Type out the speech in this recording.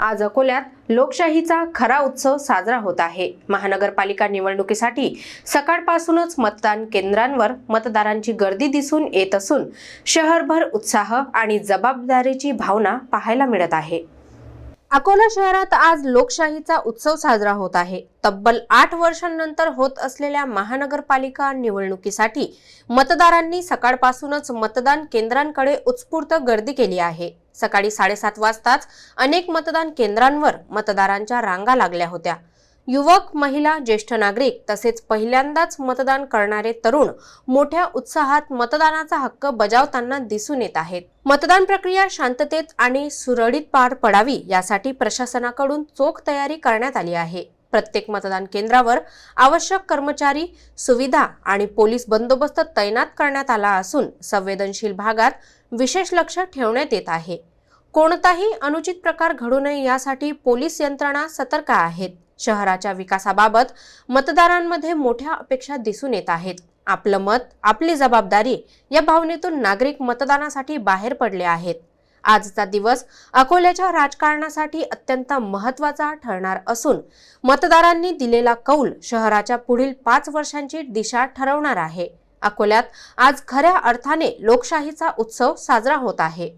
आज अकोल्यात लोकशाहीचा खरा उत्सव साजरा होत आहे. महानगरपालिका निवडणुकीसाठी सकाळपासूनच मतदान केंद्रांवर मतदारांची गर्दी दिसून येत असून शहरभर उत्साह आणि जबाबदारीची भावना पाहायला मिळत आहे. अकोला शहरात आज लोकशाहीचा उत्सव साजरा होत आहे. तब्बल आठ वर्षांनंतर होत असलेल्या महानगरपालिका निवडणुकीसाठी मतदारांनी सकाळपासूनच मतदान केंद्रांकडे उत्स्फूर्त गर्दी केली आहे. सकाळी साडेसात वाजताच अनेक मतदान केंद्रांवर मतदारांच्या रांगा लागल्या होत्या. युवक महिला ज्येष्ठ नागरिक तसेच पहिल्यांदाच मतदान करणारे तरुण मोठ्या उत्साहात मतदानाचा हक्क बजावताना दिसून येत आहेत. मतदान प्रक्रिया शांततेत आणि सुरळीत पार पडावी यासाठी प्रशासनाकडून चोख तयारी करण्यात आली आहे. प्रत्येक मतदान केंद्रावर आवश्यक कर्मचारी सुविधा आणि पोलीस बंदोबस्त तैनात करण्यात आला असून संवेदनशील भागात विशेष लक्ष ठेवण्यात येत आहे. कोणताही अनुचित प्रकार घडू नये यासाठी पोलीस यंत्रणा सतर्क आहेत. शहराच्या विकासाबाबत मतदारांमध्ये मोठ्या अपेक्षा दिसून येत आहेत. आपलं मत आपली जबाबदारी या भावनेतून नागरिक मतदानासाठी बाहेर पडले आहेत. आजचा दिवस अकोल्याच्या राजकारणासाठी अत्यंत महत्त्वाचा ठरणार असून मतदारांनी दिलेला कौल शहराच्या पुढील पाच वर्षांची दिशा ठरवणार आहे. अकोल्यात आज खऱ्या अर्थाने लोकशाहीचा उत्सव साजरा होत आहे.